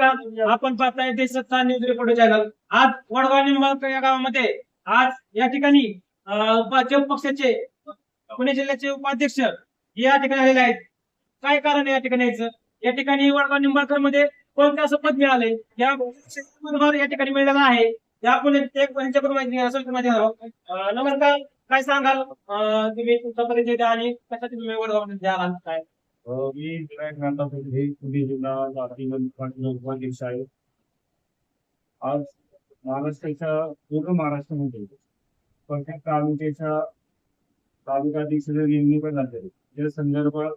नमस्कार आपण पाहताय देशसत्ता न्यूज रिपोर्टर चॅनल आज वडगाव निंबाळकर या गावामध्ये आज या ठिकाणी भाजप पक्षाचे पुणे जिल्ह्याचे उपाध्यक्ष या ठिकाणी आलेले आहेत. काय कारण या ठिकाणी यायचं या ठिकाणी वडगाव निंबाळकरमध्ये कोणतं असं पद मिळाले? या या ठिकाणी मिळालेलं आहे. या पुणे एक यांच्याकडून माहिती असेल तर माहिती नमस्कार. काय सांगाल? अं, तुम्ही तुमचा परिचय द्या आणि कशासाठी तुम्ही वडगाव द्याल काय? मी विनायक नांदा हे पुणे जिल्हा जाती उपाध्यक्ष आहे आज महाराष्ट्राच्या पूर्ण महाराष्ट्रामध्ये प्रत्येक तालुक्याच्या तालुकाधीशाच्या नेमणुका झाल्या त्या संदर्भात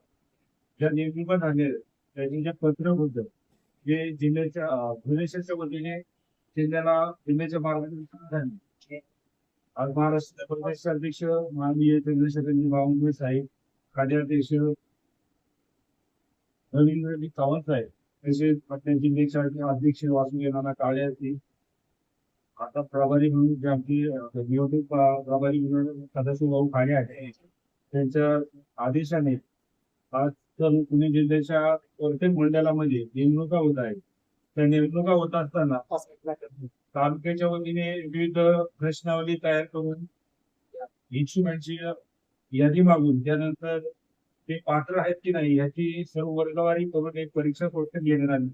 ज्या नेमणुका झाल्या त्यांनी ज्या पत्र होतं जे जिल्ह्याच्या भुवनेश्वरच्या वतीने जिल्ह्याला जिल्ह्याच्या मार्गदर्शन झाले आज महाराष्ट्र प्रदेश अध्यक्ष माननीय चंद्रशेखरजी बावनकुळे साहेब कार्याध्यक्ष रवींद्र सावंत आहे तसेच पटण्याचे जिल्ह्याचे अध्यक्ष वासुदेव नाना काळे असतील आता प्रभारी म्हणून जे आमची निवडणूक प्रभारी म्हणून सदस्य भाऊ खाणे आहे त्यांच्या आदेशाने आज तर पुणे जिल्ह्याच्या प्रत्येक मंडळामध्ये नेमणुका होत आहेत. त्या नेमणुका होत असताना तालुक्याच्या वतीने विविध प्रश्नावली तयार करून इच्छुकांची यादी मागून त्यानंतर ते पात्र आहेत की नाही याची सर्व वर्गवारी करून एक परीक्षा कोर्टात घेण्यात आली.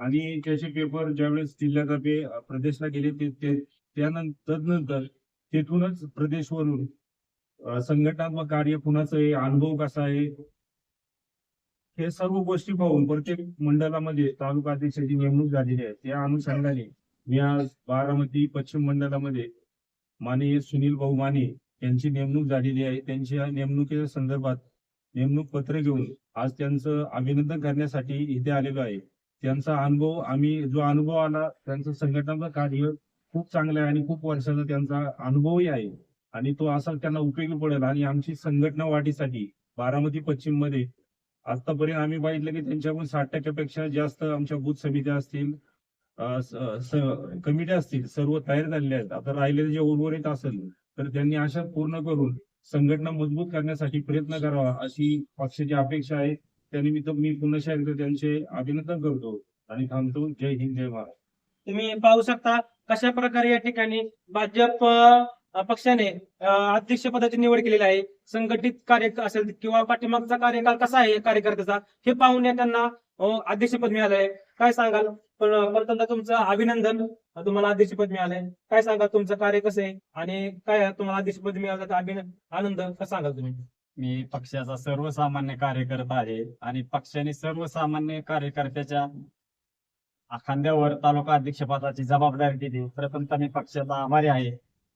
आणि त्याचे पेपर ज्यावेळेस जिल्ह्यातर्फे प्रदेशला गेले ते त्यानंतर तदनंतर तेथूनच प्रदेशवरून संघटनात्मक कार्य कुणाचं आहे अनुभव कसा आहे हे सर्व गोष्टी पाहून प्रत्येक मंडळामध्ये तालुका अध्यक्षाची नेमणूक झालेली आहे. त्या अनुषंगाने मी आज बारामती पश्चिम मंडळामध्ये माननीय सुनील भाऊ माने यांची नेमणूक झालेली आहे. त्यांच्या नेमणुकीच्या संदर्भात नेमणूक पत्र घेऊन आज त्यांचं अभिनंदन करण्यासाठी इथे आलेलो आहे. त्यांचा अनुभव आम्ही जो अनुभव आला त्यांचं संघटनाचं कार्य खूप चांगलं आहे आणि खूप वर्षाचा त्यांचा अनुभवही आहे. आणि तो असा त्यांना उपयोगी पडेल आणि आमची संघटना वाढीसाठी बारामती पश्चिममध्ये आतापर्यंत आम्ही बघितलं की त्यांच्याकडून साठ टक्क्यापेक्षा जास्त आमच्या बूथ समित्या असतील कमिट्या असतील सर्व तयार झालेल्या आहेत. आता राहिलेले जे उर्वरित असेल तर त्यांनी अशा पूर्ण करून संघटना मजबूत करण्यासाठी प्रयत्न करावा अशी पक्षाची अपेक्षा आहे. त्यानिमित्त मी पुन्हा एकदा त्यांचे अभिनंदन करतो आणि थांबतो. जय हिंद जय महाराज तुम्ही पाहू शकता कशा प्रकारे या ठिकाणी भाजप पक्षाने अध्यक्ष पदाची निवड केलेली आहे. संघटित कार्य असेल किंवा पाठीमागचा कार्यकाळ कसा आहे कार्यकर्त्याचा हे पाहून त्यांना अध्यक्षपद अध्यक्षपद आहे काय सांगाल? पण प्रथमतः तुमचं अभिनंदन तुम्हाला अध्यक्षपद मिळालंय. काय सांगाल? तुमचं कार्य कसं आहे? आणि काय तुम्हाला अध्यक्षपद मिळालं तर आनंद कसं सांगाल तुम्ही? मी पक्षाचा सर्वसामान्य कार्यकर्ता आहे आणि पक्षाने सर्वसामान्य कार्यकर्त्याच्या खांद्यावर तालुका अध्यक्षपदाची जबाबदारी दिली. प्रथमतः मी पक्षाचा आभारी आहे.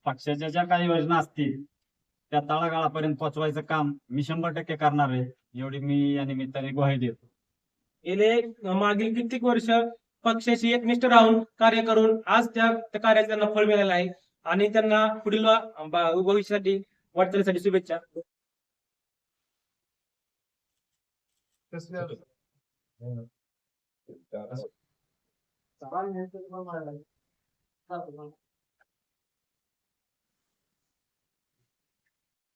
पक्षाच्या ज्या काही योजना असतील त्या तळागाळापर्यंत पोहोचवायचं काम मी शंभर टक्के करणार आहे. एवढी मी या निमित्ताने ग्वाही देतो. गेले मागील कित्येक वर्ष पक्षाशी एकनिष्ठ राहून कार्य करून आज त्या त्या कार्याचं त्यांना फळ मिळालेलं आहे. आणि त्यांना पुढील भविष्यासाठी वाटचालीसाठी शुभेच्छा.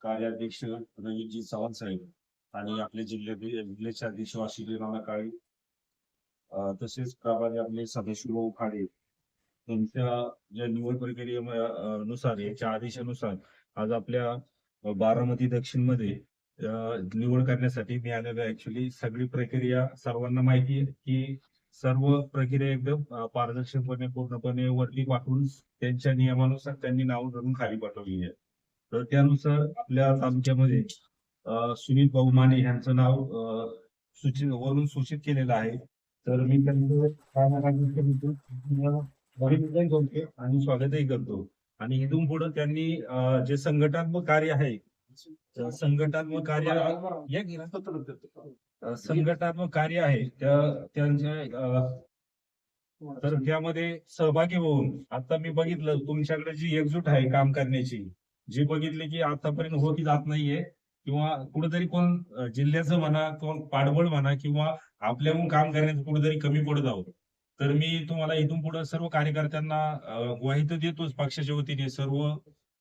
कार्याध्यक्ष रवीजी चव्हाण साहेब आणि आपले जिल्ह्यातील जिल्ह्याचे अध्यक्ष वाशिले नाना काळे. तसेच प्रभारी आपले सदाशिव खाडे त्यांच्या ज्या निवड प्रक्रियेनुसार याच्या आदेशानुसार आज आपल्या बारामती दक्षिणमध्ये निवड करण्यासाठी मी आलेलो ऍक्च्युली सगळी प्रक्रिया सर्वांना माहिती आहे की सर्व प्रक्रिया एकदम पारदर्शकपणे पूर्णपणे वरती पाठवून त्यांच्या नियमानुसार त्यांनी नाव धरून खाली पाठवली आहे. तर त्यानुसार आपल्या तालुक्यामध्ये सुनील भाऊ माने यांचं नाव सूचित वरून सूचित केलेलं आहे. तर मी त्यांचं करतो आणि स्वागतही करतो. आणि इथून पुढे त्यांनी जे संघटनात्मक कार्य आहे संघटनात्मक कार्य संघटनात्मक कार्य आहे त्या त्यांच्या तर त्यामध्ये सहभागी होऊन आता मी बघितलं तुमच्याकडे जी एकजूट आहे काम करण्याची जी बघितली की आतापर्यंत होती जात नाहीये किंवा कुठेतरी कोण जिल्ह्याचं म्हणा किंवा पाडबळ म्हणा किंवा आपल्याहून काम करण्याचं कुठेतरी कमी पडत आहोत. तर मी तुम्हाला इथून पुढे सर्व कार्यकर्त्यांना अं, ग्वाही तर देतोच पक्षाच्या वतीने. सर्व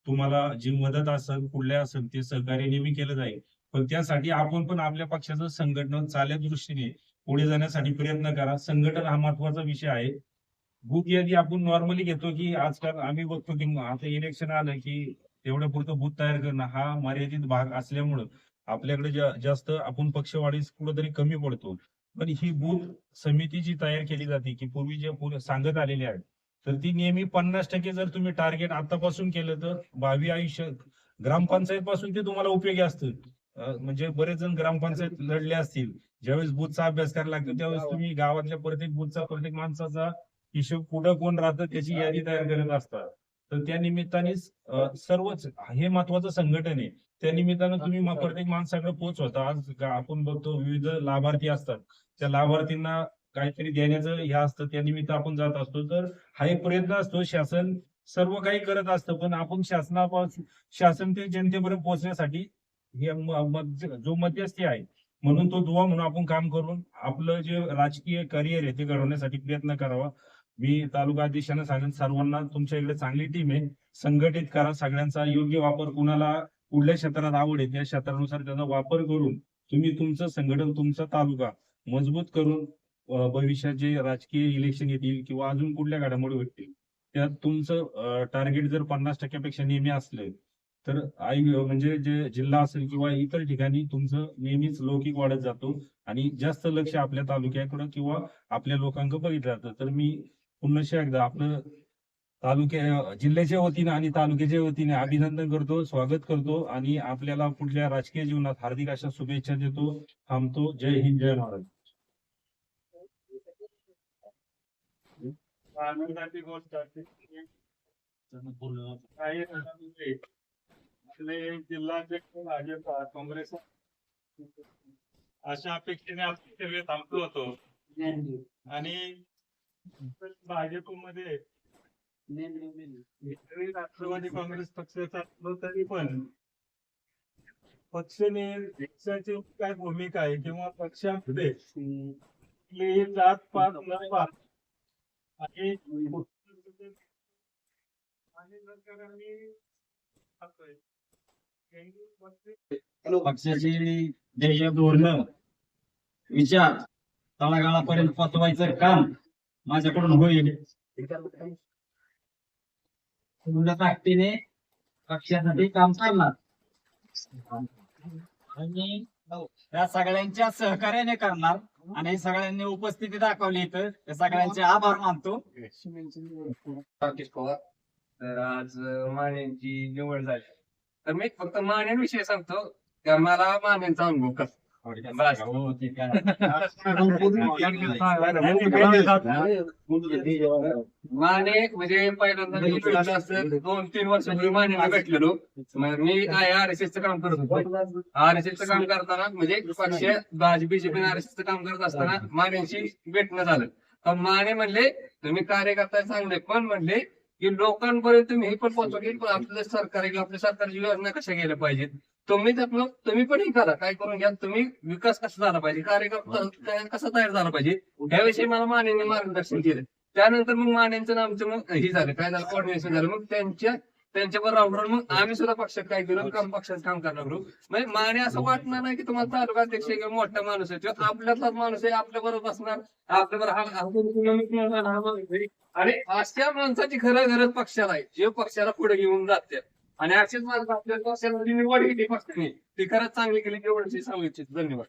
तुम्हाला जी मदत असेल कुठल्या असेल ते सहकार्य नेहमी केलं जाईल. पण त्यासाठी आपण पण आपल्या पक्षाचं संघटन चालल्या दृष्टीने पुढे जाण्यासाठी प्रयत्न करा. संघटन हा महत्त्वाचा विषय आहे. बूथ यादी आपण नॉर्मली घेतो की आजकाल आम्ही बघतो की आता इलेक्शन आलं की तेवढ्या पुरतं बूथ तयार करणं हा मर्यादित भाग असल्यामुळं आपल्याकडे जा- जास्त आपण पक्षवाढीस कुठेतरी कमी पडतो. पण ही बूथ समिती जी तयार केली जाते की पूर्वी जे सांगत आलेले आहेत तर ती नेहमी पन्नास टक्के जर तुम्ही टार्गेट आतापासून केलं तर भावी आयुष्य ग्रामपंचायत पासून ते तुम्हाला उपयोगी असतं. म्हणजे बरेच जण ग्रामपंचायत लढले असतील ज्यावेळेस बूथचा अभ्यास करायला लागतो त्यावेळेस तुम्ही गावातल्या प्रत्येक बूथचा प्रत्येक माणसाचा हिशोब कुठं कोण राहतं त्याची यादी तयार करत असतात. तर त्या निमित्ताने सर्वच हे महत्वाचं संघटन आहे. त्या निमित्तानं तुम्ही प्रत्येक माणसाकडे पोहोचवता. आज आपण बघतो विविध लाभार्थी असतात. त्या लाभार्थींना काहीतरी देण्याचं हे असतं. त्या निमित्त आपण जात असतो. तर हा एक प्रयत्न असतो. शासन सर्व काही करत असतं. पण आपण शासनापासून शासन ते जनतेपर्यंत पोहोचण्यासाठी हे जो मध्यस्थी आहे म्हणून तो दुवा म्हणून आपण काम करून आपलं जे राजकीय करिअर आहे ते घडवण्यासाठी प्रयत्न करावा. मी तालुका अध्यक्षांना सांगेन सर्वांना तुमच्या इकडे चांगली टीम आहे. संघटित करा सगळ्यांचा योग्य वापर कुणाला कुठल्या क्षेत्रात आवड आहे त्या क्षेत्रानुसार त्याचा वापर करून तुम्ही तुमचं संघटन तुमचा तालुका मजबूत करून भविष्यात जे राजकीय इलेक्शन येतील किंवा अजून कुठल्या घडामोडी भेटतील त्यात तुमचं टार्गेट जर पन्नास टक्क्यापेक्षा नेहमी असलं तर आई म्हणजे जे जिल्हा असेल किंवा इतर ठिकाणी तुमचं नेहमीच लौकिक वाढत जातो आणि जास्त लक्ष आपल्या तालुक्याकडं किंवा आपल्या लोकांकडे बघितलं जातं. तर मी पुन्हा एकदा आपलं तालुक्या जिल्ह्याच्या वतीने आणि तालुक्याच्या वतीने अभिनंदन करतो स्वागत करतो आणि आपल्याला पुढल्या राजकीय जीवनात हार्दिक अशा शुभेच्छा देतो. थांबतो. जय हिंद जय महाराज. आनंदाची गोष्ट आपले जिल्हाध्यक्ष भाजप काँग्रेस. अशा अपेक्षेने आपण सगळे थांबतो होतो. आणि भाजपमध्ये राष्ट्रवादी काँग्रेस पक्षाचा असलो तरी पण पक्षाने पक्षाची काय भूमिका आहे किंवा पक्षामध्ये जात पात न पात आणि पक्षाची ध्येय धोरण विचार तळागाळापर्यंत पोचवायचं काम माझ्याकडून होईल. पूर्ण ताकदीने पक्षासाठी काम करणार. आणि त्या सगळ्यांच्या सहकार्याने करणार. आणि सगळ्यांनी उपस्थिती दाखवली इथं. त्या सगळ्यांचे आभार मानतो. राकेश पवार. तर आज मानेंची निवड झाली. तर मी फक्त मानेविषयी सांगतो. तर मला मानेंचा अनुभव कसा माने म्हणजे पहिल्यांदा दोन तीन वर्षापूर्वी मानेला भेटलेलो मी काय आर एस च काम करत होतो आर एस च काम करताना म्हणजे पक्ष भाजप बीजेपी आर एस च काम करत असताना मानेंशी भेटणं झालं पण माने म्हणले तुम्ही कार्यकर्ता चांगले पण म्हणले की लोकांपर्यंत तुम्ही हे पण पोहोचवा की आपलं सरकार आपल्या सरकारची योजना कशा गेल्या पाहिजेत तुम्ही त्यातलं तुम्ही पण हे करा काय करून घ्या तुम्ही विकास कसा झाला पाहिजे कार्यकर्ता कसा तयार झाला पाहिजे याविषयी मला मानेने मार्गदर्शन केलं. त्यानंतर मग मानेंचं आमचं मग हे झालं काय झालं कोऑर्डिनेशन झालं. मग त्यांच्या त्यांच्यावर राहून मग आम्ही सुद्धा पक्षात काय केलं काम पक्षात काम करणार म्हणजे माने असं वाटणार नाही की तुम्हाला तालुका अध्यक्ष किंवा मोठा माणूस आहे तो आपल्यातलाच माणूस आहे आपल्या बरोबर बसणार आपल्या बरोबर आणि अशा माणसाची खरं गरज पक्षाला आहे. जे पक्षाला पुढे घेऊन जाते आणि असेच माझं निवड केली पक्षाने ती खरंच चांगली केली एवढंच सांगू इच्छित धन्यवाद.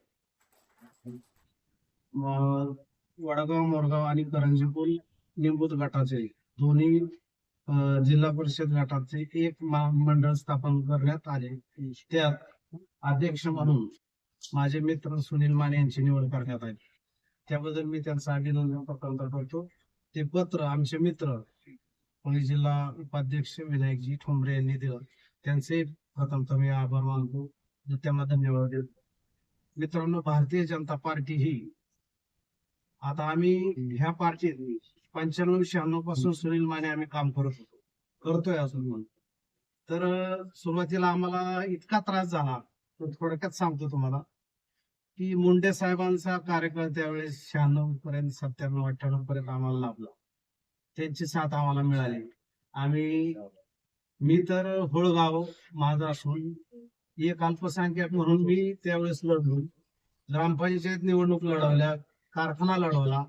वडगाव मोरगाव आणि करंजीपूर निंबूत गटाचे दोन्ही जिल्हा परिषद गटाचे एक महामंडळ स्थापन करण्यात आले. त्यात अध्यक्ष म्हणून माझे मित्र सुनील माने यांची निवड करण्यात आली. त्याबद्दल मी त्यांचं अभिनंदन प्रकल्प करतो. ते पत्र आमचे मित्र पुणे जिल्हा उपाध्यक्ष विनायकजी ठोंबरे यांनी दिलं. त्यांचे प्रथमतः मी आभार मानतो. त्यांना धन्यवाद देतो. मित्रांनो भारतीय जनता पार्टी ही आता आम्ही ह्या पार्टीत पंच्याण्णव शहाण्णवपासून सुनील माने आम्ही काम करत होतो. करतोय अजून म्हणून. तर सुरुवातीला आम्हाला इतका त्रास झाला थोडक्यात सांगतो तुम्हाला की मुंडे साहेबांचा कार्यकाळ त्यावेळेस शहाण्णव पर्यंत सत्त्याण्णव अठ्ठ्याण्णव पर्यंत आम्हाला लाभला. त्यांची साथ आम्हाला मिळाली. आम्ही मी तर होळगाव माझा असून एक अल्पसंख्याक म्हणून मी त्यावेळेस लढलो. ग्रामपंचायत निवडणूक लढवल्या कारखाना लढवला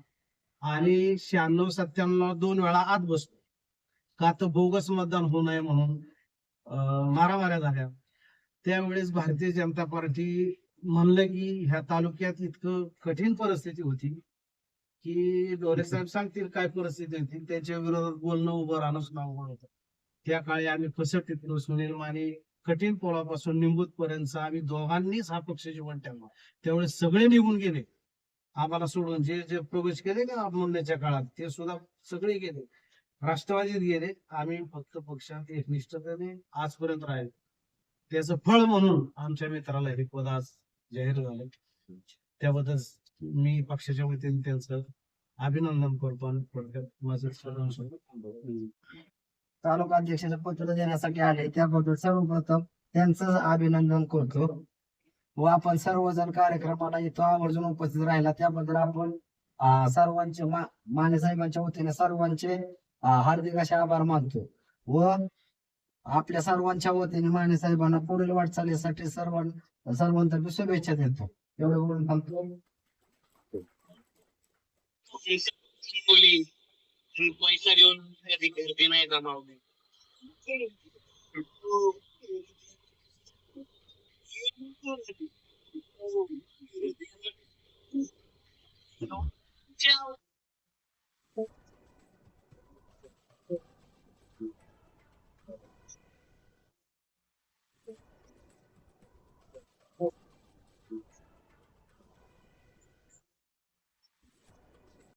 आणि शहाण्णव सत्त्याण्णव दोन वेळा आत बसलो. का तर बोगस मतदान होऊ नये म्हणून अं, मारामाऱ्या झाल्या. त्यावेळेस भारतीय जनता पार्टी म्हणलं की ह्या तालुक्यात इतकं कठीण परिस्थिती होती. की डोरे साहेब सांगतील काय परिस्थिती होती त्यांच्या विरोधात बोलणं उभं राहणं सुद्धा अवघड होतं. त्या काळी आम्ही फसट सुनील माने कठीण पोळापासून निंबूत पर्यंत आम्ही दोघांनीच हा पक्ष जीवन ठेवला त्यामुळे सगळे निघून गेले. आम्हाला सोडून जे जे प्रवेश केले ना म्हणण्याच्या काळात ते सुद्धा सगळे गेले. राष्ट्रवादीत गेले. आम्ही फक्त पक्षात एकनिष्ठतेने आजपर्यंत राहिले. त्याचं फळ म्हणून आमच्या मित्राला हे पद आज जाहीर झाले. त्याबद्दल मी पक्षाच्या वतीने त्यांचं अभिनंदन करतो आणि थोडक्यात माझं सर्वांसोबत थांबवतो. तालुका अध्यक्षाचं पत्र देण्यासाठी आले. त्याबद्दल सर्वप्रथम त्यांचं अभिनंदन करतो. व आपण सर्वजण कार्यक्रमाला इथं आवर्जून उपस्थित राहिला. त्याबद्दल आपण अं, सर्वांचे मा- माने साहेबांच्या वतीने सर्वांचे अं, हार्दिक असे आभार मानतो. व आपल्या सर्वांच्या वतीने माने साहेबांना पुढील वाटचालीसाठी सर्वां सर्वांतर्फे शुभेच्छा देतो. एवढं बोलून थांबतो. मुली पैसा घेऊन कधी गर्दी नाही जमावली.